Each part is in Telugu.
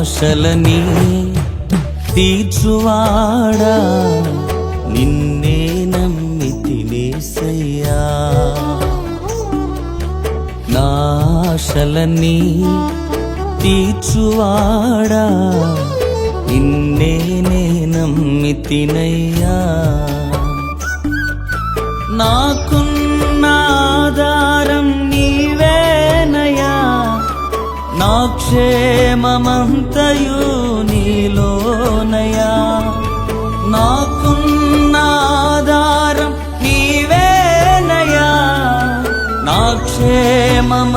ఆశలని తీర్చువాడా? నిన్నే నమ్మి తినేసయ్యా నాశలని తీర్చువాడా? నిన్నే నే నమ్మి తినయ్యా నాకున్న ఆధారం క్షేమమంతయు నీలోనయా. నాకున్నాధారం నీవేనయా. నా క్షేమమంతయు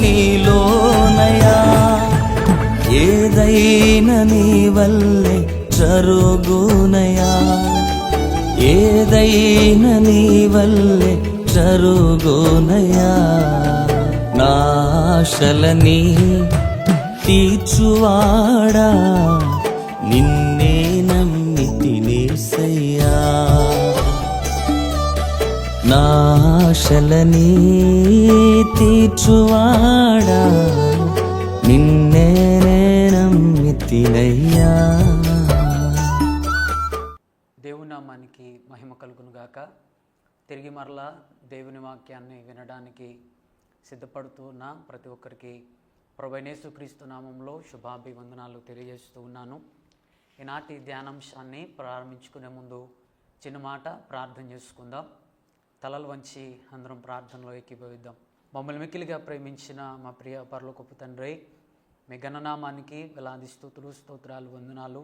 నీలోనయా. ఏదైనా నీ వల్లే జరుగునయా. ఏదైనా నీ వల్లే జరుగునయా. నాశలని తీర్చువాడా? నిన్నే నమ్మి తినేసయ్యా నాశలని తీర్చువాడా? నిన్నే నమ్మి తినయ్యా నామానికి మహిమ కలుగును గాక తిరిగి మరలా దేవుని వాక్యాన్ని వినడానికి సిద్ధపడుతూ ఉన్న ప్రతి ఒక్కరికి ప్రభైనేసు క్రీస్తు నామంలో శుభాభివందనాలు తెలియజేస్తూ ఉన్నాను. ఈనాటి ధ్యానాంశాన్ని ప్రారంభించుకునే ముందు చిన్న మాట ప్రార్థన చేసుకుందాం. తలలు వంచి అందరం ప్రార్థనలో ఎక్కిపోయిద్దాం మమ్మల్ని మిక్కిలిగా ప్రేమించిన మా ప్రియ పరలోకపు తండ్రి మీ గణనామానికి వేలాది స్థుతులు స్తోత్రాలు వందనాలు.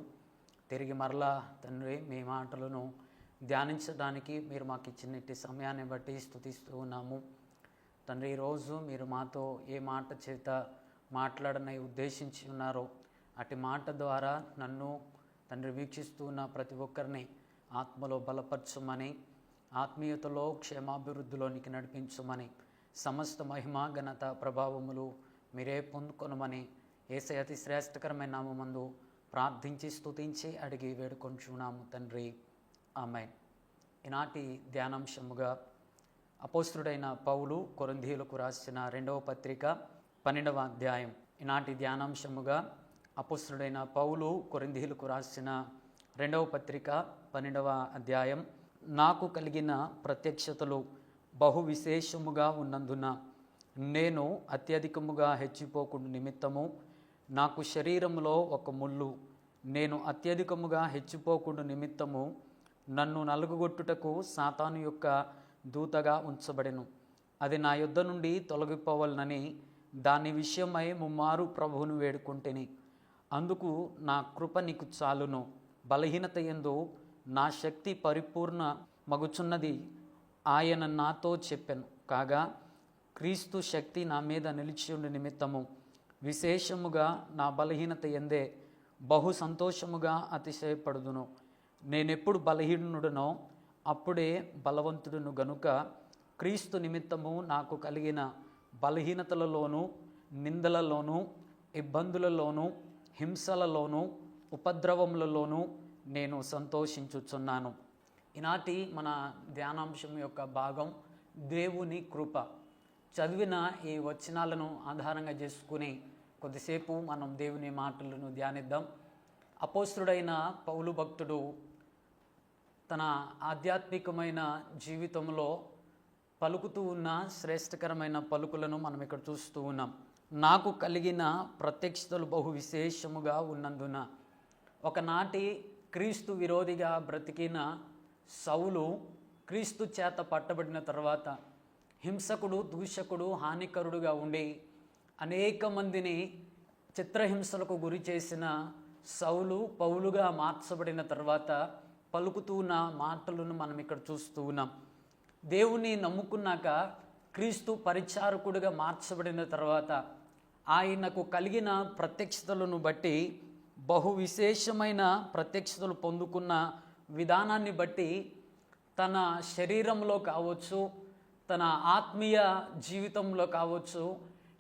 తిరిగి మరలా తండ్రి మీ మాటలను ధ్యానించడానికి మీరు మాకు ఇచ్చినట్టు సమయాన్ని బట్టి స్థుతిస్తూ ఉన్నాము. తండ్రి ఈరోజు మీరు మాతో ఏ మాట చేత మాట్లాడని ఉద్దేశించి ఉన్నారో అటు మాట ద్వారా నన్ను తండ్రి వీక్షిస్తున్న ప్రతి ఒక్కరిని ఆత్మలో బలపరచమని ఆత్మీయతలో క్షేమాభివృద్ధిలోనికి నడిపించమని సమస్త మహిమ ఘనత ప్రభావములు మీరే పొందుకొనమని ఏసై అతి శ్రేష్టకరమైన నామందు ప్రార్థించి స్తుతించి అడిగి వేడుకొంచున్నాము తండ్రి. ఆమె ఈనాటి ధ్యానాంశముగా అపోస్తుడైన పౌలు కొరంధీయులకు రాసిన రెండవ పత్రిక పన్నెండవ అధ్యాయం. ఈనాటి ధ్యానాంశముగా అపోస్తుడైన పౌలు కొరింధీలకు రాసిన రెండవ పత్రిక పన్నెండవ అధ్యాయం. నాకు కలిగిన ప్రత్యక్షతలు బహు విశేషముగా ఉన్నందున నేను అత్యధికముగా హెచ్చిపోకుండా నిమిత్తము నాకు శరీరములో ఒక ముళ్ళు. నేను అత్యధికముగా హెచ్చిపోకుండా నిమిత్తము నన్ను నలుగుగొట్టుటకు సాతాను యొక్క దూతగా ఉంచబడెను. అది నా యుద్ధ నుండి తొలగిపోవాలనని దాని విషయమై ముమ్మారు ప్రభువును వేడుకుంటేని. అందుకు నా కృప నీకు చాలును. బలహీనత ఎందు నా శక్తి పరిపూర్ణ మగుచున్నది ఆయన నాతో చెప్పాను. కాగా క్రీస్తు శక్తి నా మీద నిలిచిండి నిమిత్తము. విశేషముగా నా బలహీనత ఎందే బహు సంతోషముగా అతిశయపడుదును. నేనెప్పుడు బలహీనుడునో అప్పుడే బలవంతుడును గనుక క్రీస్తు నిమిత్తము నాకు కలిగిన బలహీనతలలోనూ నిందలలోనూ ఇబ్బందులలోనూ హింసలలోనూ ఉపద్రవములలోనూ నేను సంతోషించుచున్నాను. ఈనాటి మన ధ్యానాంశం యొక్క భాగం దేవుని కృప. చదివిన ఈ వచనాలను ఆధారంగా చేసుకుని కొద్దిసేపు మనం దేవుని మాటలను ధ్యానిద్దాం. అపోస్తుడైన పౌలు భక్తుడు తన ఆధ్యాత్మికమైన జీవితంలో పలుకుతూ ఉన్న శ్రేష్టకరమైన పలుకులను మనం ఇక్కడ చూస్తూ ఉన్నాం. నాకు కలిగిన ప్రత్యక్షతలు బహు విశేషముగా ఉన్నందున ఒకనాటి క్రీస్తు విరోధిగా బ్రతికిన సౌలు క్రీస్తు చేత పట్టబడిన తర్వాత హింసకుడు దూషకుడు హానికరుడుగా ఉండి అనేక మందిని చిత్రహింసలకు గురి చేసిన సౌలు పౌలుగా మార్చబడిన తర్వాత పలుకుతున్న మాటలను మనం ఇక్కడ చూస్తూ ఉన్నాం. దేవుని నమ్ముకున్నాక క్రీస్తు పరిచారకుడిగా మార్చబడిన తర్వాత ఆయనకు కలిగిన ప్రత్యక్షతలను బట్టి బహు విశేషమైన ప్రత్యక్షతలు పొందుకున్న విధానాన్ని బట్టి తన శరీరంలో కావచ్చు తన ఆత్మీయ జీవితంలో కావచ్చు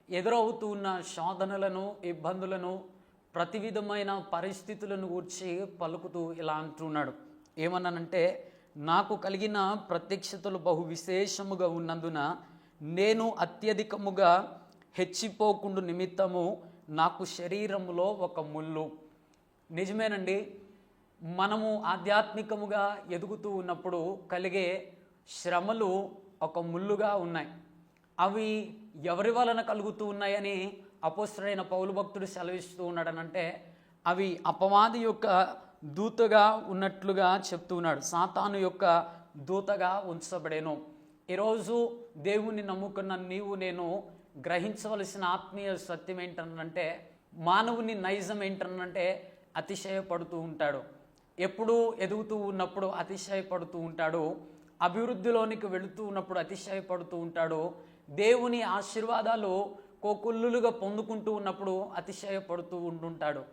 ఎదురవుతూ ఉన్న శోధనలను ఇబ్బందులను ప్రతి విధమైన పరిస్థితులను గూర్చి పలుకుతూ ఇలా అంటున్నాడు. ఏమన్నానంటే నాకు కలిగిన ప్రత్యక్షతలు బహు విశేషముగా ఉన్నందున నేను అత్యధికముగా హెచ్చిపోకుండా నిమిత్తము నాకు శరీరములో ఒక ముళ్ళు. నిజమేనండి. మనము ఆధ్యాత్మికముగా ఎదుగుతూ ఉన్నప్పుడు కలిగే శ్రమలు ఒక ముళ్ళుగా ఉన్నాయి. అవి ఎవరి వలన కలుగుతూ ఉన్నాయని అపోసరైన పౌలు భక్తుడు సెలవిస్తూ ఉన్నాడనంటే అవి అపవాది యొక్క దూతగా ఉన్నట్లుగా చెప్తూ ఉన్నాడు. సాతాను యొక్క దూతగా ఉంచబడేను. ఈరోజు దేవుణ్ణి నమ్ముకున్న నీవు నేను గ్రహించవలసిన ఆత్మీయ సత్యం ఏంటనంటే మానవుని నైజం ఏంటనంటే అతిశయపడుతూ ఉంటాడు. ఎప్పుడూ ఎదుగుతూ ఉన్నప్పుడు అతిశయపడుతూ ఉంటాడు. అభివృద్ధిలోనికి వెళుతూ ఉన్నప్పుడు అతిశయపడుతూ ఉంటాడు. దేవుని ఆశీర్వాదాలు కోకుల్లులుగా పొందుకుంటూ ఉన్నప్పుడు అతిశయపడుతూ ఉంటుంటాడు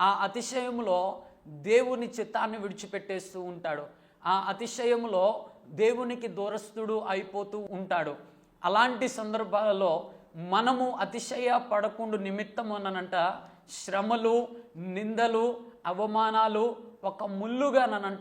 ఆ అతిశయములో దేవుని చిత్తాన్ని విడిచిపెట్టేస్తూ ఉంటాడు. ఆ అతిశయములో దేవునికి దూరస్తుడు అయిపోతూ ఉంటాడు. అలాంటి సందర్భాలలో మనము అతిశయ పడకుండా నిమిత్తం అనంట శ్రమలు నిందలు అవమానాలు ఒక ముల్లుగాననంట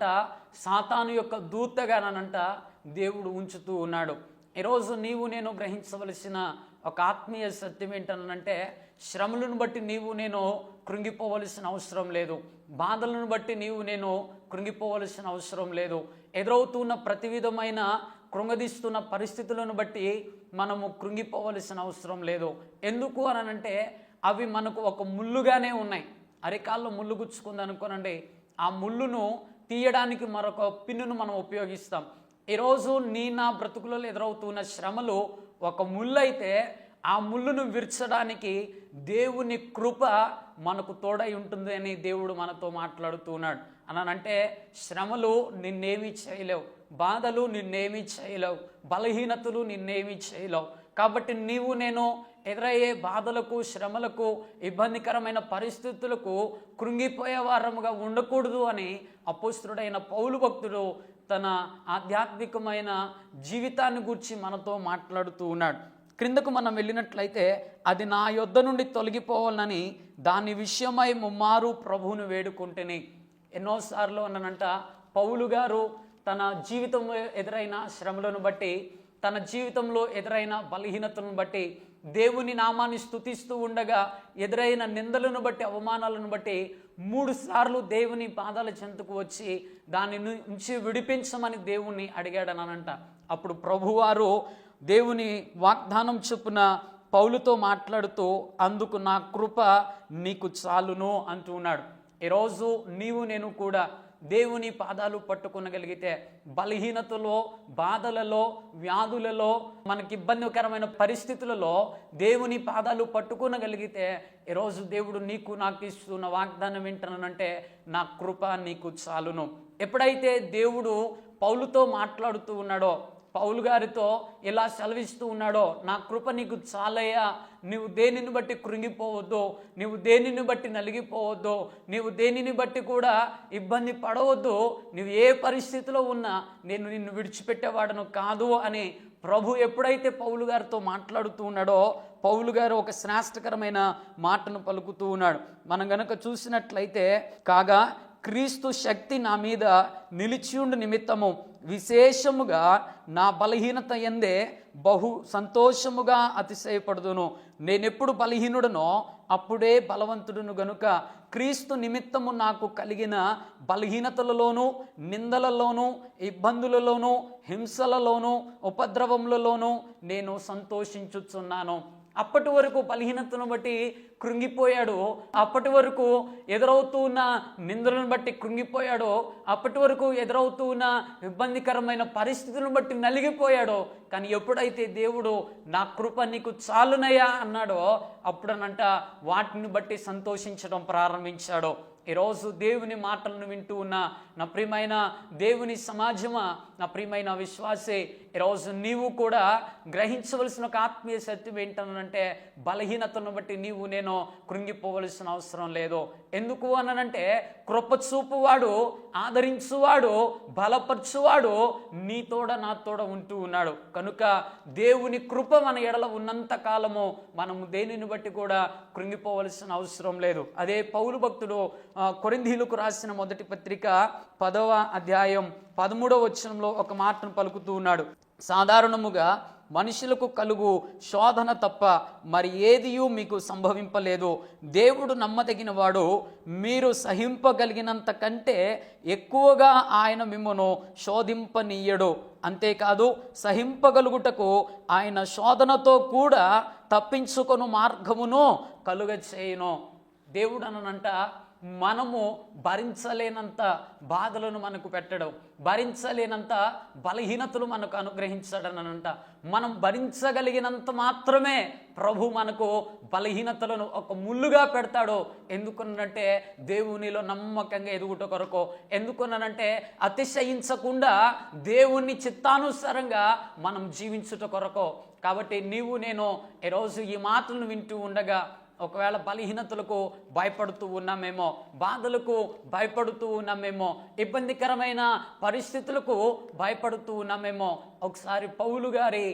సాతాను యొక్క దూతగానంట దేవుడు ఉంచుతూ ఉన్నాడు. ఈరోజు నీవు నేను గ్రహించవలసిన ఒక ఆత్మీయ సత్యం ఏంటనంటే శ్రమలను బట్టి నీవు నేను కృంగిపోవలసిన అవసరం లేదు. బాధలను బట్టి నీవు నేను కృంగిపోవలసిన అవసరం లేదు. ఎదురవుతున్న ప్రతి విధమైన కృంగదీస్తున్న పరిస్థితులను బట్టి మనము కృంగిపోవలసిన అవసరం లేదు. ఎందుకు అనంటే అవి మనకు ఒక ముళ్ళుగానే ఉన్నాయి. అరికాల్లో ముళ్ళు గుచ్చుకుంది అనుకోనండి. ఆ ముళ్ళును తీయడానికి మరొక పిన్నును మనం ఉపయోగిస్తాం. ఈరోజు నీ నా బ్రతుకులలో ఎదురవుతున్న శ్రమలు ఒక ముళ్ళు అయితే ఆ ముళ్ళును విర్చడానికి దేవుని కృప మనకు తోడై ఉంటుంది అని దేవుడు మనతో మాట్లాడుతూ ఉన్నాడు. అనంటే శ్రమలు నిన్నేమీ చేయలేవు బాధలు నిన్నేమీ చేయలేవు బలహీనతలు నిన్నేమీ చేయలేవు. కాబట్టి నీవు నేను ఎదురయ్యే బాధలకు శ్రమలకు ఇబ్బందికరమైన పరిస్థితులకు కృంగిపోయే వారముగా ఉండకూడదు అని అపుస్తుడైన పౌలు భక్తుడు తన ఆధ్యాత్మికమైన జీవితాన్ని గురించి మనతో మాట్లాడుతూ ఉన్నాడు. క్రిందకు మనం వెళ్ళినట్లయితే అది నా యొద్ద నుండి తొలగిపోవాలని దాని విషయమై ముమ్మారు ప్రభువును వేడుకుంటేనే. ఎన్నోసార్లు అన్ననంట పౌలు గారు తన జీవితంలో ఎదురైన శ్రమలను బట్టి తన జీవితంలో ఎదురైన బలహీనతలను బట్టి దేవుని నామాన్ని స్తుతిస్తూ ఉండగా ఎదురైన నిందలను బట్టి అవమానాలను బట్టి మూడు సార్లు దేవుని పాదాల చెంతకు వచ్చి దాని నుంచి విడిపించమని దేవుణ్ణి అడిగాడనంట అప్పుడు ప్రభువారు దేవుని వాగ్దానం చొప్పున పౌలుతో మాట్లాడుతూ అందుకు నా కృప నీకు చాలును అంటూ ఉన్నాడు. ఈరోజు నీవు నేను కూడా దేవుని పాదాలు పట్టుకునగలిగితే బలహీనతలో బాధలలో వ్యాధులలో మనకి ఇబ్బందికరమైన పరిస్థితులలో దేవుని పాదాలు పట్టుకునగలిగితే ఈరోజు దేవుడు నీకు నాకు ఇస్తున్న వాగ్దానం ఏంటనంటే నా కృప నీకు చాలును. ఎప్పుడైతే దేవుడు పౌలుతో మాట్లాడుతూ ఉన్నాడో పౌలు గారితో ఇలా సెలవిస్తూ ఉన్నాడో నా కృప నీకు చాలయ్యా. నీవు దేనిని బట్టి కృంగిపోవద్దు నీవు దేనిని బట్టి నలిగిపోవద్దు నీవు దేనిని బట్టి కూడా ఇబ్బంది పడవద్దు నువ్వు ఏ పరిస్థితిలో ఉన్నా నేను నిన్ను విడిచిపెట్టేవాడను కాదు అని ప్రభు ఎప్పుడైతే పౌలు గారితో మాట్లాడుతూ ఉన్నాడో పౌలు గారు ఒక శ్రేష్టకరమైన మాటను పలుకుతూ ఉన్నాడు. మనం గనక చూసినట్లయితే కాగా క్రీస్తు శక్తి నా మీద నిలిచియుండు నిమిత్తము. విశేషముగా నా బలహీనత ఎందే బహు సంతోషముగా అతిశయపడుదును. నేనెప్పుడు బలహీనుడనో అప్పుడే బలవంతుడును గనుక క్రీస్తు నిమిత్తము నాకు కలిగిన బలహీనతలలోనూ నిందలలోనూ ఇబ్బందులలోనూ హింసలలోనూ ఉపద్రవములలోనూ నేను సంతోషించుచున్నాను. అప్పటి వరకు బలహీనతను బట్టి కృంగిపోయాడు. అప్పటి వరకు ఎదురవుతూ ఉన్న నిందలను బట్టి కృంగిపోయాడు. అప్పటి వరకు ఎదురవుతూ ఉన్న ఇబ్బందికరమైన పరిస్థితులను బట్టి నలిగిపోయాడు. కానీ ఎప్పుడైతే దేవుడు నా కృప నీకు చాలునయ్యా అన్నాడో అప్పుడనంట వాటిని బట్టి సంతోషించడం ప్రారంభించాడు. ఈరోజు దేవుని మాటలను వింటూ ఉన్న నా ప్రియమైన దేవుని సమాజమా? నా ప్రియమైన విశ్వాసే ఈరోజు నీవు కూడా గ్రహించవలసిన ఒక ఆత్మీయ సత్యం ఏంటనంటే బలహీనతను బట్టి నీవు నేను కృంగిపోవలసిన అవసరం లేదు. ఎందుకు అనంటే కృపచూపువాడు ఆదరించువాడు బలపరచువాడు నీ తోడ నా తోడ ఉంటూ ఉన్నాడు. కనుక దేవుని కృప మన ఎడల ఉన్నంత కాలము మనము దేనిని బట్టి కూడా కృంగిపోవలసిన అవసరం లేదు. అదే పౌలు భక్తుడు ఆ, రాసిన మొదటి పత్రిక పదవ అధ్యాయం పదమూడవ వచనంలో ఒక మాటను పలుకుతూ ఉన్నాడు. సాధారణముగా మనుషులకు కలుగు శోధన తప్ప మరి ఏదియు మీకు సంభవింపలేదు. దేవుడు నమ్మదగిన వాడు మీరు సహింపగలిగినంత కంటే ఎక్కువగా ఆయన మిమ్మను శోధింపనీయడు. అంతేకాదు సహింపగలుగుటకు ఆయన శోధనతో కూడా తప్పించుకొను మార్గమును కలుగ చేయను దేవుడు అనంట మనము భరించలేనంత బాధలను మనకు పెట్టడం భరించలేనంత బలహీనతలు మనకు అనుగ్రహించడనంట. మనం భరించగలిగినంత మాత్రమే ప్రభు మనకు బలహీనతలను ఒక ముళ్ళుగా పెడతాడు. ఎందుకనంటే దేవునిలో నమ్మకంగా ఎదుగుట కొరకు ఎందుకున్నానంటే అతిశయించకుండా దేవుని చిత్తానుసారంగా మనం జీవించుట కొరకు. కాబట్టి నీవు నేను ఈరోజు ఈ మాటలను వింటూ ఉండగా ఒకవేళ బలహీనతలకు భయపడుతూ ఉన్నామేమో బాధలకు భయపడుతూ ఉన్నామేమో ఇబ్బందికరమైన పరిస్థితులకు భయపడుతూ ఉన్నామేమో ఒకసారి పౌలు గారి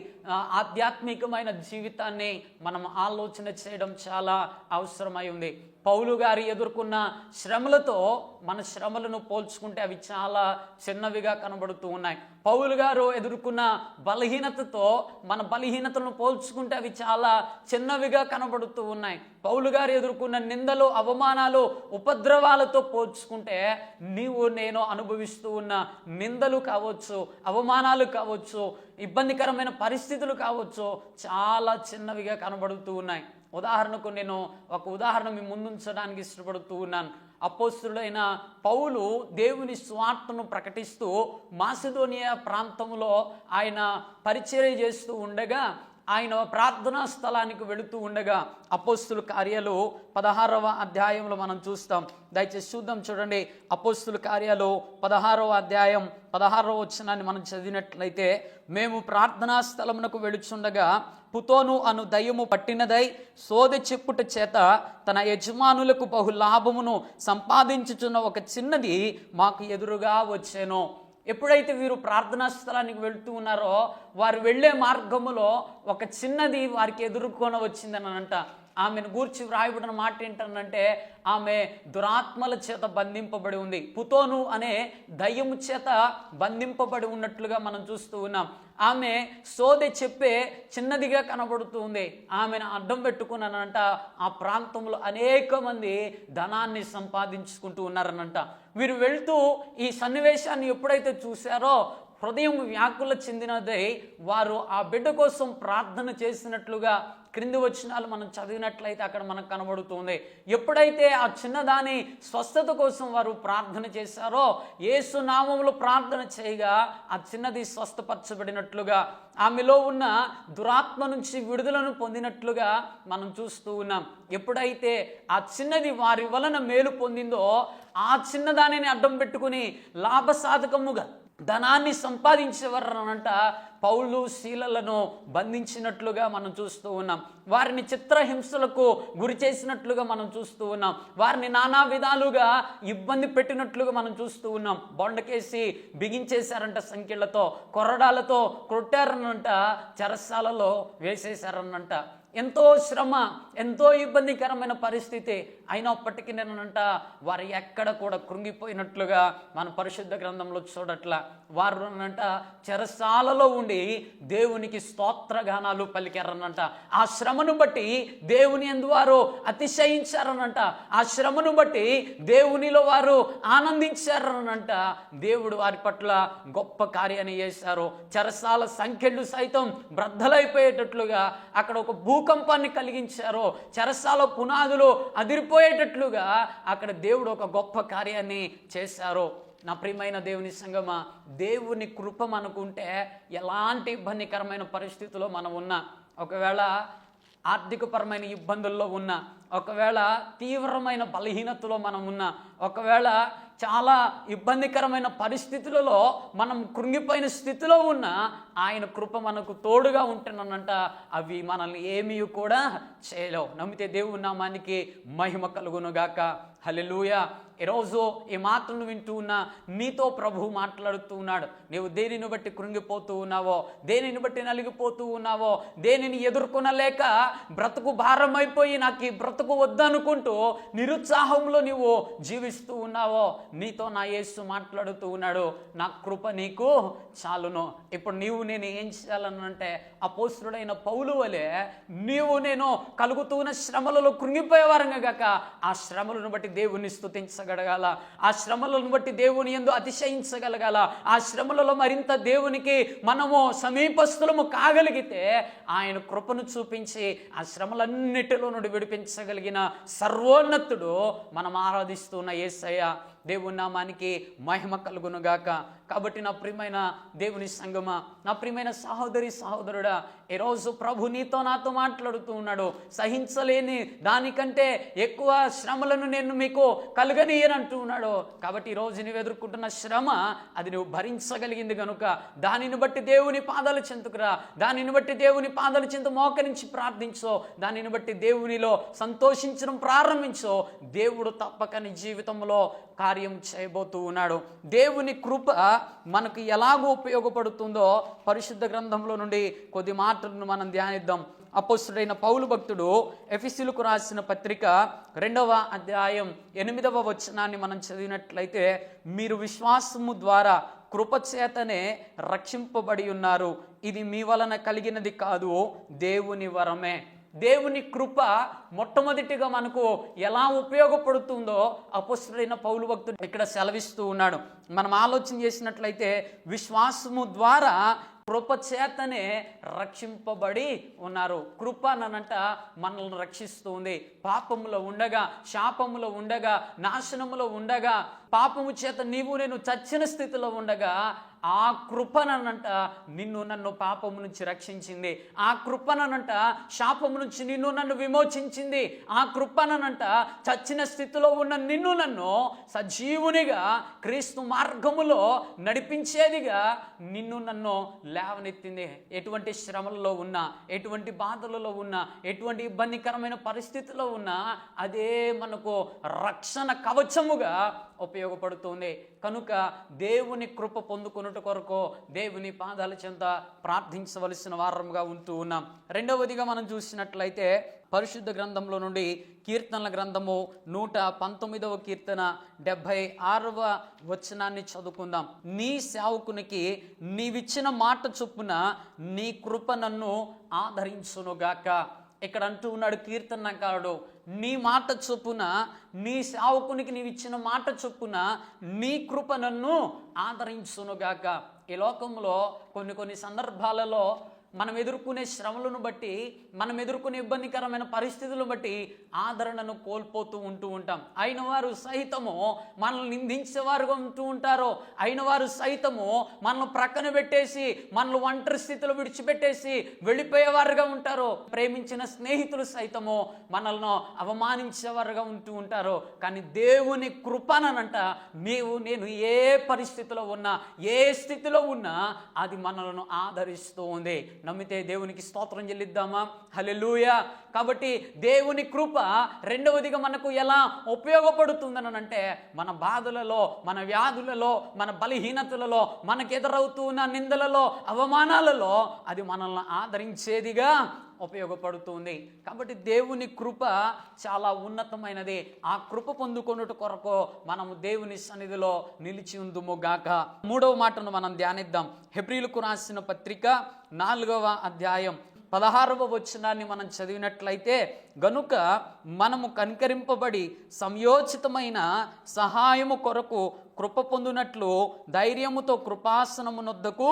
ఆధ్యాత్మికమైన జీవితాన్ని మనం ఆలోచన చేయడం చాలా అవసరమై ఉంది. పౌలు గారు ఎదుర్కొన్న శ్రమలతో మన శ్రమలను పోల్చుకుంటే అవి చాలా చిన్నవిగా కనబడుతూ ఉన్నాయి. పౌలు గారు ఎదుర్కొన్న బలహీనతతో మన బలహీనతలను పోల్చుకుంటే అవి చాలా చిన్నవిగా కనబడుతూ ఉన్నాయి. పౌలు గారు ఎదుర్కొన్న నిందలు అవమానాలు ఉపద్రవాలతో పోల్చుకుంటే నీవు నేను అనుభవిస్తూ ఉన్న నిందలు కావచ్చు అవమానాలు కావచ్చు ఇబ్బందికరమైన పరిస్థితులు కావచ్చు చాలా చిన్నవిగా కనబడుతూ ఉన్నాయి. ఉదాహరణకు నేను ఒక ఉదాహరణ మీ ముందుంచడానికి ఇష్టపడుతూ ఉన్నాను. అపోస్తుడైన పౌలు దేవుని స్వార్థను ప్రకటిస్తూ మాసిదోనియా ప్రాంతంలో ఆయన పరిచయం చేస్తూ ఉండగా ఆయన ప్రార్థనా స్థలానికి వెళుతూ ఉండగా అపోస్తుల కార్యాలు పదహారవ అధ్యాయంలో మనం చూస్తాం. దయచేసి చూద్దాం చూడండి. అపోస్తుల కార్యాలు పదహారవ అధ్యాయం పదహారవ వచనాన్ని మనం చదివినట్లయితే మేము ప్రార్థనా స్థలమునకు వెళుచుండగా పుతోను అను దయ్యము పట్టినదై సోదె చెప్పుట చేత తన యజమానులకు బహు లాభమును సంపాదించుచున్న ఒక చిన్నది మాకు ఎదురుగా వచ్చాను. ఎప్పుడైతే వీరు ప్రార్థనా స్థలానికి వెళ్తూ ఉన్నారో వారు వెళ్ళే మార్గములో ఒక చిన్నది వారికి ఎదుర్కొని వచ్చిందని అంట ఆమెను గూర్చి వ్రాయబడిన మాట ఏంటనంటే ఆమె దురాత్మల చేత బంధింపబడి ఉంది. పుతోను అనే దయ్యము చేత బంధింపబడి ఉన్నట్లుగా మనం చూస్తూ ఉన్నాం. ఆమె సోదె చెప్పే చిన్నదిగా కనబడుతూ ఉంది. ఆమెను అడ్డం పెట్టుకున్నానంట. ఆ ప్రాంతంలో అనేక మంది ధనాన్ని సంపాదించుకుంటూ ఉన్నారనంట. వీరు వెళ్తూ ఈ సన్నివేశాన్ని ఎప్పుడైతే చూశారో హృదయం వ్యాకుల చెందినదై వారు ఆ బిడ్డ కోసం ప్రార్థన చేసినట్లుగా క్రింది వచనాలు మనం చదివినట్లయితే అక్కడ మనకు కనబడుతుంది. ఎప్పుడైతే ఆ చిన్నదాని స్వస్థత కోసం వారు ప్రార్థన చేశారో ఏసు నామములు ప్రార్థన చేయగా ఆ చిన్నది స్వస్థపరచబడినట్లుగా ఆమెలో ఉన్న దురాత్మ నుంచి విడుదలను పొందినట్లుగా మనం చూస్తూ ఉన్నాం. ఎప్పుడైతే ఆ చిన్నది వారి వలన మేలు పొందిందో ఆ చిన్నదానిని అడ్డం పెట్టుకుని లాభసాధకముగా ధనాన్ని సంపాదించేవారనంట పౌలు శీలలను బంధించినట్లుగా మనం చూస్తూ ఉన్నాం. వారిని చిత్రహింసలకు గురి చేసినట్లుగా మనం చూస్తూ ఉన్నాం. వారిని నానా విధాలుగా ఇబ్బంది పెట్టినట్లుగా మనం చూస్తూ ఉన్నాం. బొండకేసి బిగించేశారంట సంఖ్యలతో కొరడాలతో కొట్టారనంట చెరసాలలో వేసేశారనంట. ఎంతో శ్రమ ఎంతో ఇబ్బందికరమైన పరిస్థితి అయినప్పటికీ నేనంట వారు ఎక్కడ కూడా కృంగిపోయినట్లుగా మన పరిశుద్ధ గ్రంథంలో చూడట్ల. వారు అంట చెరసాలలో ఉండి దేవునికి స్తోత్రగానాలు పలికారనంట. ఆ శ్రమను బట్టి దేవుని ఎందు వారు అతిశయించారనంట. ఆ శ్రమను బట్టి దేవునిలో వారు ఆనందించారనంట. దేవుడు వారి పట్ల గొప్ప కార్యాన్ని చేశారు. చెరసాల సంఖ్యలు సైతం బ్రద్దలైపోయేటట్లుగా అక్కడ ఒక భూకంపాన్ని కలిగించారు. చెరసాల పునాదులు వెళ్ళిపోయేటట్లుగా అక్కడ దేవుడు ఒక గొప్ప కార్యాన్ని చేశారు. నా ప్రియమైన దేవుని సంగమ దేవుని కృప మనకుంటే ఎలాంటి ఇబ్బందికరమైన పరిస్థితిలో మనం ఉన్నా ఒకవేళ ఆర్థికపరమైన ఇబ్బందుల్లో ఉన్న ఒకవేళ తీవ్రమైన బలహీనతలో మనం ఉన్నా ఒకవేళ చాలా ఇబ్బందికరమైన పరిస్థితులలో మనం కృంగిపోయిన స్థితిలో ఉన్న ఆయన కృప మనకు తోడుగా ఉంటున్నానంట అవి మనల్ని ఏమీ కూడా చేయలేవు. నమ్మితే దేవుని నామానికి మహిమ కలుగునుగాక. హలెలూయ ఈరోజు ఈ మాటలను వింటూ ఉన్నా నీతో ప్రభు మాట్లాడుతూ ఉన్నాడు. నీవు దేనిని బట్టి కృంగిపోతూ ఉన్నావో దేనిని బట్టి నలిగిపోతూ ఉన్నావో దేనిని ఎదుర్కొనలేక బ్రతుకు భారం అయిపోయి నాకు ఈ బ్రతుకు వద్దనుకుంటూ నిరుత్సాహంలో నీవు జీవిస్తూ ఉన్నావో నీతో నా యేసు మాట్లాడుతూ ఉన్నాడు. నా కృప నీకు చాలును. ఇప్పుడు నీవు నేను ఏం చేయాలనంటే పోస్టుడైన పౌలు వలె నీవు నేను కలుగుతున్న శ్రమలలో కృంగిపోయేవారంగా గాక ఆ శ్రమలను బట్టి దేవుని స్థుతించగలగాల ఆ శ్రమలను బట్టి దేవుని ఎందు అతిశయించగలగాల. ఆ శ్రమలలో మరింత దేవునికి మనము సమీపస్తులము కాగలిగితే ఆయన కృపను చూపించి ఆ శ్రమలన్నిటిలో నుండి విడిపించగలిగిన సర్వోన్నతుడు మనం ఆరాధిస్తున్న యేసయ్య దేవుని నామానికి మహిమ కలుగునుగాక. కాబట్టి నా ప్రియమైన దేవుని సంగమా నా ప్రియమైన సహోదరి సహోదరుడా ఈరోజు ప్రభు నీతో నాతో మాట్లాడుతూ ఉన్నాడు. సహించలేని దానికంటే ఎక్కువ శ్రమలను నేను మీకు కలుగనీయని అంటూ ఉన్నాడు. కాబట్టి ఈరోజు నువ్వు ఎదుర్కొంటున్న శ్రమ అది నువ్వు భరించగలిగింది కనుక దానిని బట్టి దేవుని పాదాల చెందుకురా. దానిని బట్టి దేవుని పాదాల చెంత మోకరించి ప్రార్థించో. దానిని బట్టి దేవునిలో సంతోషించడం ప్రారంభించో. దేవుడు తప్పక నీ జీవితంలో కార్యం చేయబోతూ ఉన్నాడు. దేవుని కృప మనకు ఎలాగో ఉపయోగపడుతుందో పరిశుద్ధ గ్రంథంలో నుండి కొద్ది మాటలను మనం ధ్యానిద్దాం. అపోస్తుడైన పౌలు భక్తుడు ఎఫిసిలకు రాసిన పత్రిక రెండవ అధ్యాయం ఎనిమిదవ వచనాన్ని మనం చదివినట్లయితే మీరు విశ్వాసము ద్వారా కృపచేతనే రక్షింపబడి ఉన్నారు. ఇది మీ వలన కలిగినది కాదు దేవుని వరమే. దేవుని కృప మొట్టమొదటిగా మనకు ఎలా ఉపయోగపడుతుందో అపుస్తుడైన పౌలు భక్తుడు ఇక్కడ సెలవిస్తూ ఉన్నాడు. మనం ఆలోచన చేసినట్లయితే విశ్వాసము ద్వారా కృప చేతనే రక్షింపబడి ఉన్నారు. కృప అనంట మనల్ని రక్షిస్తుంది. పాపములో ఉండగా శాపములో ఉండగా నాశనములో ఉండగా పాపము చేత నీవు నేను చచ్చిన స్థితిలో ఉండగా ఆ కృపననంట నిన్ను నన్ను పాపము నుంచి రక్షించింది. ఆ కృపననంట శాపము నుంచి నిన్ను నన్ను విమోచించింది. ఆ కృపననంట చచ్చిన స్థితిలో ఉన్న నిన్ను నన్ను సజీవునిగా క్రీస్తు మార్గములో నడిపించేదిగా నిన్ను నన్ను లేవనెత్తింది. ఎటువంటి శ్రమలలో ఉన్నా ఎటువంటి బాధలలో ఉన్నా ఎటువంటి ఇబ్బందికరమైన పరిస్థితిలో ఉన్నా అదే మనకు రక్షణ కవచముగా ఉపయోగపడుతుంది. కనుక దేవుని కృప పొందుకున్నట్టు కొరకు దేవుని పాదాల చెంత ప్రార్థించవలసిన వారముగా ఉంటూ ఉన్నాం. రెండవదిగా మనం చూసినట్లయితే పరిశుద్ధ గ్రంథంలో నుండి కీర్తనల గ్రంథము నూట పంతొమ్మిదవ కీర్తన డెబ్భై ఆరవ వచనాన్ని చదువుకుందాం. నీ సేవకునికి నీవిచ్చిన మాట చొప్పున నీ కృప నన్ను ఆదరించునుగాక. ఇక్కడ అంటూ ఉన్నాడు కీర్తనకారుడు నీ మాట చొప్పున నీ సావుకునికి నీవు ఇచ్చిన మాట చొప్పున నీ కృప నన్ను ఆదరించునుగాక. ఈ లోకంలో కొన్ని కొన్ని సందర్భాలలో మనం ఎదుర్కొనే శ్రమలను బట్టి మనం ఎదుర్కొనే ఇబ్బందికరమైన పరిస్థితులను బట్టి ఆదరణను కోల్పోతూ ఉంటూ ఉంటాం. అయిన వారు సైతము మనల్ని నిందించేవారుగా ఉంటూ ఉంటారు. అయిన వారు సైతము మనల్ని ప్రక్కన పెట్టేసి మనల్ని ఒంటరి స్థితిలో విడిచిపెట్టేసి వెళ్ళిపోయేవారుగా ఉంటారు. ప్రేమించిన స్నేహితులు సైతము మనల్ని అవమానించేవారుగా ఉంటూ ఉంటారు. కానీ దేవుని కృపననంట నీవు నేను ఏ పరిస్థితిలో ఉన్నా ఏ స్థితిలో ఉన్నా అది మనలను ఆదరిస్తూ ఉంది. నమ్మితే దేవునికి స్తోత్రం చెల్లిద్దామా? హలెలూయ కాబట్టి దేవుని కృప రెండవదిగా మనకు ఎలా ఉపయోగపడుతుందని అంటే మన బాధలలో మన వ్యాధులలో మన బలహీనతలలో మనకు ఎదురవుతున్న నిందలలో అవమానాలలో అది మనల్ని ఆదరించేదిగా ఉపయోగపడుతుంది. కాబట్టి దేవుని కృప చాలా ఉన్నతమైనది. ఆ కృప పొందుకున్నట్టు కొరకు మనము దేవుని సన్నిధిలో నిలిచి ఉందుము గాక. మూడవ మాటను మనం ధ్యానిద్దాం. హెబ్రిలకు రాసిన పత్రిక నాలుగవ అధ్యాయం పదహారవ వచనాన్ని మనం చదివినట్లయితే గనుక మనము కనికరింపబడి సంయోచితమైన సహాయము కొరకు కృప పొందినట్లు ధైర్యముతో కృపాసనమునొద్దకు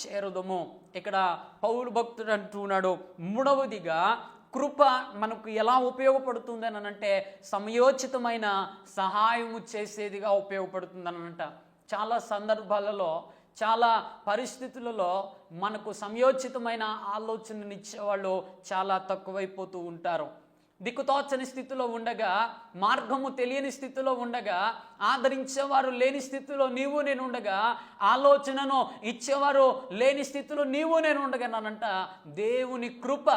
చేరుదము. ఇక్కడ పౌరు భక్తుడు అంటున్నాడు మూడవదిగా కృప మనకు ఎలా ఉపయోగపడుతుంది అని అంటే సమయోచితమైన సహాయము చేసేదిగా ఉపయోగపడుతుంది అనంట చాలా సందర్భాలలో చాలా పరిస్థితులలో మనకు సంయోచితమైన ఆలోచననిచ్చేవాళ్ళు చాలా తక్కువైపోతూ ఉంటారు. దిక్కుతోచని స్థితిలో ఉండగా మార్గము తెలియని స్థితిలో ఉండగా ఆదరించేవారు లేని స్థితిలో నీవు నేను ఉండగా ఆలోచనను ఇచ్చేవారు లేని స్థితిలో నీవు నేను ఉండగానంట దేవుని కృప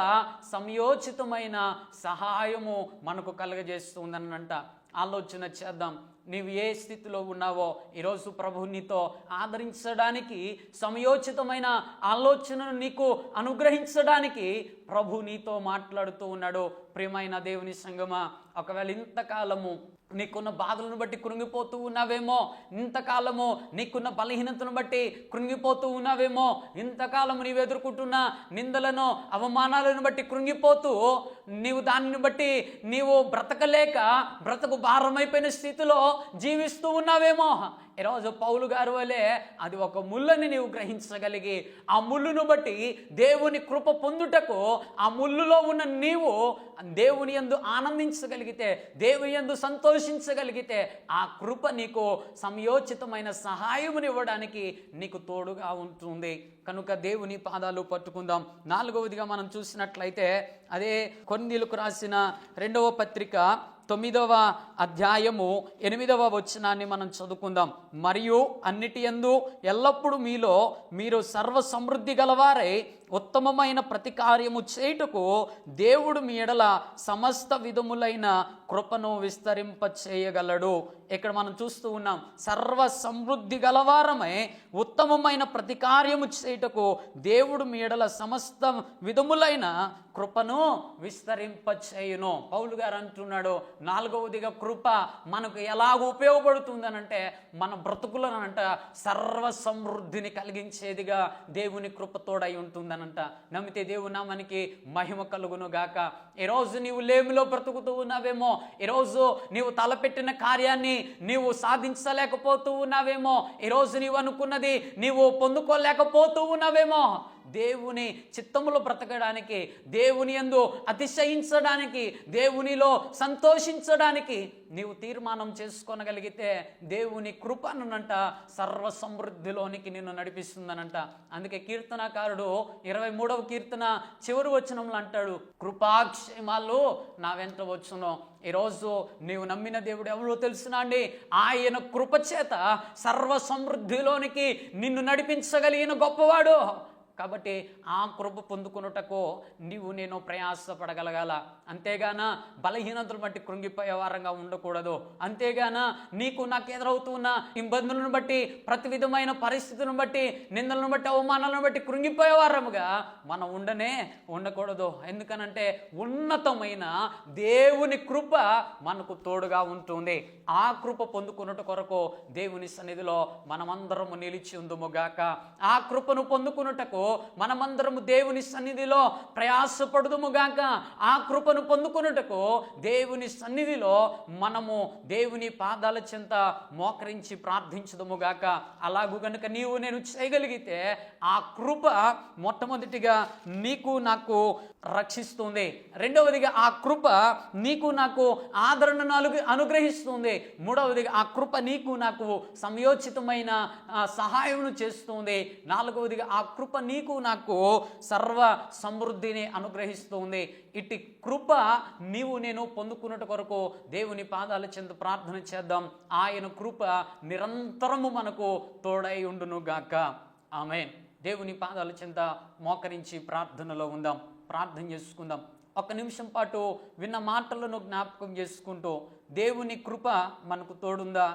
సంయోచితమైన సహాయము మనకు కలగజేస్తుందనంట ఆలోచన చేద్దాం. నీవు ఏ స్థితిలో ఉన్నావో ఈరోజు ప్రభు నీతో ఆదరించడానికి సమయోచితమైన ఆలోచనను నీకు అనుగ్రహించడానికి ప్రభు నీతో మాట్లాడుతూ ఉన్నాడు. ప్రియమైన దేవుని సంగమా ఒకవేళ ఇంతకాలము నీకున్న బాధలను బట్టి కృంగిపోతూ ఉన్నావేమో? ఇంతకాలము నీకున్న బలహీనతను బట్టి కృంగిపోతూ ఉన్నావేమో? ఇంతకాలము నీవు ఎదుర్కొంటున్న నిందలను అవమానాలను బట్టి కృంగిపోతూ నీవు దానిని బట్టి నీవు బ్రతకలేక బ్రతకు భారమైపోయిన స్థితిలో జీవిస్తూ ఉన్నావేమో? ఈరోజు పౌలు గారు వలె అది ఒక ముళ్ళని నీవు గ్రహించగలిగి ఆ ముళ్ళును బట్టి దేవుని కృప పొందుటకు ఆ ముళ్ళులో ఉన్న నీవు దేవుని యందు ఆనందించగలిగితే దేవుని యందు సంతోషించగలిగితే ఆ కృప నీకు సమయోచితమైన సహాయమునివ్వడానికి నీకు తోడుగా ఉంటుంది. కనుక దేవుని పాదాలు పట్టుకుందాం. నాలుగవదిగా మనం చూసినట్లయితే అదే కొన్నిలకు రాసిన రెండవ పత్రిక తొమ్మిదవ అధ్యాయము ఎనిమిదవ వచనాన్ని మనం చదువుకుందాం. మరియు అన్నిటి యందు ఎల్లప్పుడూ మీలో మీరు సర్వ సమృద్ధి గలవారై ఉత్తమమైన ప్రతి కార్యము చేయుటకు దేవుడు మీ ఎడల సమస్త విధములైన కృపను విస్తరింప చేయగలడు ఇక్కడ మనం చూస్తూ ఉన్నాం సర్వ సమృద్ధి గలవారమై ఉత్తమమైన ప్రతి కార్యము చేయుటకు దేవుడు మీ ఎడల సమస్త విధములైన కృపను విస్తరింప చేయును పౌలు గారు అంటున్నాడు నాలుగవదిగా కృప మనకు ఎలాగ ఉపయోగపడుతుందనంటే మన బ్రతుకులనంట సర్వ సమృద్ధిని కలిగించేదిగా దేవుని కృపతోడై ఉంటుంది ఉంటుందనంట నమ్మితే దేవుని నామానికి మహిమ కలుగును గాక ఈరోజు నీవు లేమిలో బ్రతుకుతూ ఉన్నావేమో? ఈరోజు నీవు తలపెట్టిన కార్యాన్ని నీవు సాధించలేకపోతూ ఉన్నావేమో? ఈరోజు నీవు అనుకున్నది నీవు పొందుకోలేకపోతూ ఉన్నావేమో? దేవుని చిత్తములో బ్రతకడానికి దేవుని యందు అతిశయించడానికి దేవునిలో సంతోషించడానికి నీవు తీర్మానం చేసుకోనగలిగితే దేవుని కృపనునంట సర్వ సమృద్ధిలోనికి నిన్ను నడిపిస్తుందనంట. అందుకే కీర్తనకారుడు ఇరవై మూడవ కీర్తన చివరి వచనంలో అంటాడు కృపాక్షేమాలు నా వెంట వచ్చును. ఈరోజు నీవు నమ్మిన దేవుడు ఎవరో తెలుసునా అండి? ఆయన కృప చేత సర్వ సమృద్ధిలోనికి నిన్ను నడిపించగలిగిన గొప్పవాడు. కాబట్టి ఆ కృప పొందుకున్నటకు నీవు నేను ప్రయాసపడగలగాల. అంతేగాన బలహీనతలు బట్టి కృంగిపోయే వారంగా ఉండకూడదు. అంతేగాన నీకు నాకు ఎదురవుతున్న ఇబ్బందులను బట్టి ప్రతి విధమైన పరిస్థితులను బట్టి నిందలను బట్టి అవమానాలను బట్టి కృంగిపోయే వారముగా మనం ఉండనే ఉండకూడదు. ఎందుకనంటే ఉన్నతమైన దేవుని కృప మనకు తోడుగా ఉంటుంది. ఆ కృప పొందుకున్నట్టు కొరకు దేవుని సన్నిధిలో మనమందరము నిలిచి ఉందుము గాక. ఆ కృపను పొందుకున్నటకు మనమందరము దేవుని సన్నిధిలో ప్రయాసపడుదుముగాక ఆ కృపను పొందుకున్నటకు దేవుని సన్నిధిలో మనము దేవుని పాదాల చింత మోకరించి ప్రార్థించదుముగాక గాక. అలాగు గనుక నీవు నేను చేయగలిగితే ఆ కృప మొట్టమొదటిగా నీకు నాకు రక్షిస్తుంది. రెండవదిగా ఆ కృప నీకు నాకు ఆదరణను నాలుగు అనుగ్రహిస్తుంది. మూడవదిగా ఆ కృప నీకు నాకు సమయోచితమైన సహాయం సహాయమును చేస్తుంది. నాలుగవదిగా ఆ కృప నీకు నాకు సర్వ సమృద్ధిని అనుగ్రహిస్తుంది. ఇట్టి కృప నీవు నేను పొందుకున్నట్టు కొరకు దేవుని పాదాల చెంత ప్రార్థన చేద్దాం. ఆయన కృప నిరంతరము మనకు తోడై ఉండును గాక. ఆమె దేవుని పాదాల చెంత మోకరించి ప్రార్థనలో ఉందాం. ప్రార్థన చేసుకుందాం. ఒక నిమిషం పాటు విన్న మాటలను జ్ఞాపకం చేసుకుంటూ దేవుని కృప మనకు తోడుందా?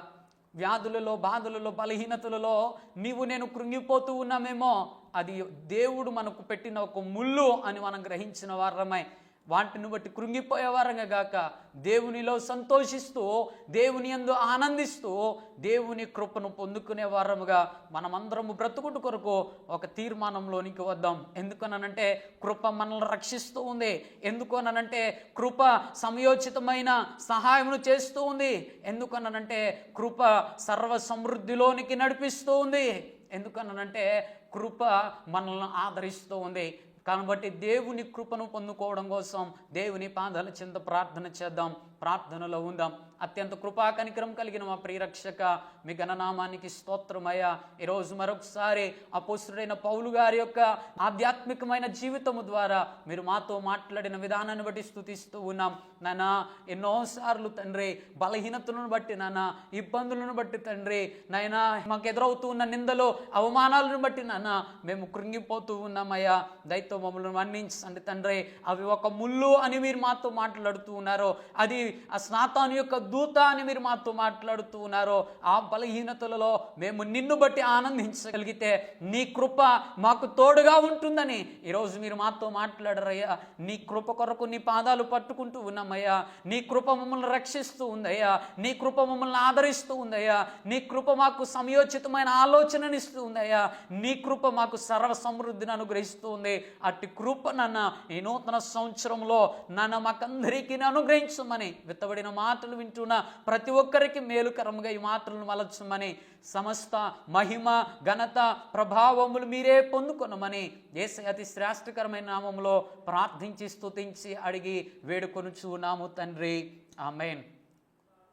వ్యాధులలో బాధలలో బలహీనతలలో నీవు నేను కృంగిపోతూ ఉన్నామేమో అది దేవుడు మనకు పెట్టిన ఒక ముళ్ళు అని మనం గ్రహించిన వారమై వాటిని బట్టి కృంగిపోయే వారంగా గాక దేవునిలో సంతోషిస్తూ దేవుని ఎందు ఆనందిస్తూ దేవుని కృపను పొందుకునే వారముగా మనమందరము బ్రతుకుడు కొరకు ఒక తీర్మానంలోనికి వద్దాం. ఎందుకనంటే కృప మనల్ని రక్షిస్తూ ఉంది. ఎందుకనంటే కృప సమయోచితమైన సహాయమును చేస్తూ ఉంది. ఎందుకనంటే కృప సర్వ సమృద్ధిలోనికి నడిపిస్తూ ఉంది. ఎందుకనంటే కృప మనల్ని ఆదరిస్తూ ఉంది. కాబట్టి దేవుని కృపను పొందుకోవడం కోసం దేవుని పాదాల చింత ప్రార్థన చేద్దాం. ప్రార్థనలో ఉందాం. అత్యంత కృపా కనికరం కలిగిన మా ప్రియరక్షక మీ గణనామానికి స్తోత్రమయ్యా. ఈరోజు మరొకసారి అపోసుడైన పౌలు గారి యొక్క ఆధ్యాత్మికమైన జీవితము ద్వారా మీరు మాతో మాట్లాడిన విధానాన్ని బట్టి స్థుతిస్తూ ఉన్నాం. నానా ఎన్నోసార్లు తండ్రి బలహీనతలను బట్టి నానా ఇబ్బందులను బట్టి తండ్రి నాయనా మాకు ఎదురవుతూ ఉన్న నిందలు అవమానాలను బట్టి నాన్న మేము కృంగిపోతూ ఉన్నామయ్యా. దయతో మమ్మల్ని మన్నించండి తండ్రి. అవి ఒక ముళ్ళు అని మీరు మాతో మాట్లాడుతూ ఉన్నారు. అది ఆ స్నాతాను యొక్క దూత అని మీరు మాతో మాట్లాడుతూ ఉన్నారో ఆ బలహీనతలలో మేము నిన్ను బట్టి ఆనందించగలిగితే నీ కృప మాకు తోడుగా ఉంటుందని ఈరోజు మీరు మాతో మాట్లాడరయ్యా. నీ కృప కొరకు నీ పాదాలు పట్టుకుంటూ ఉన్నామయ్యా. నీ కృప మమ్మల్ని రక్షిస్తూ ఉందయ్యా. నీ కృప మమ్మల్ని ఆదరిస్తూ ఉందయ్యా. నీ కృప మాకు సమయోచితమైన ఆలోచననిస్తూ ఉందయ్యా. నీ కృప మాకు సర్వ సమృద్ధిని అనుగ్రహిస్తూ ఉంది. అట్టి కృప నన్న ఈ నూతన సంవత్సరంలో నన్ను మాకందరికీ అనుగ్రహించమని విత్తబడిన మాటలు వింటున్న ప్రతి ఒక్కరికి మేలుకరంగా ఈ మాటలను మలచమని సమస్త మహిమ ఘనత ప్రభావములు మీరే పొందుకొనమని ఏసై అతి శ్రేష్టకరమైన నామంలో ప్రార్థించి స్తుతించి అడిగి వేడుకొనుచు నాము తండ్రి. ఆమెన్.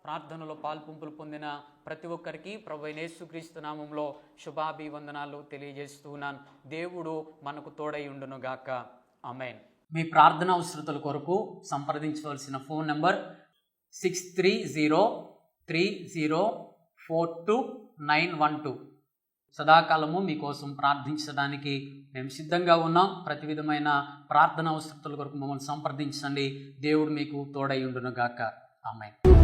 ప్రార్థనలో పాల్పంపులు పొందిన ప్రతి ఒక్కరికి ప్రభు నేసుక్రీస్తు నామంలో శుభాభివందనాలు తెలియజేస్తున్నాను దేవుడు మనకు తోడై ఉండునుగాక. ఆమెన్. మీ ప్రార్థన అవసరతల కొరకు సంప్రదించవలసిన phone number six three zero three zero four two nine one two. సదాకాలము మీకోసం ప్రార్థించడానికి మేము సిద్ధంగా ఉన్నాం. ప్రతి విధమైన ప్రార్థన అవసరతల కొరకు మమ్మల్ని సంప్రదించండి. దేవుడు మీకు తోడై ఉండును గాక ఆమెన్.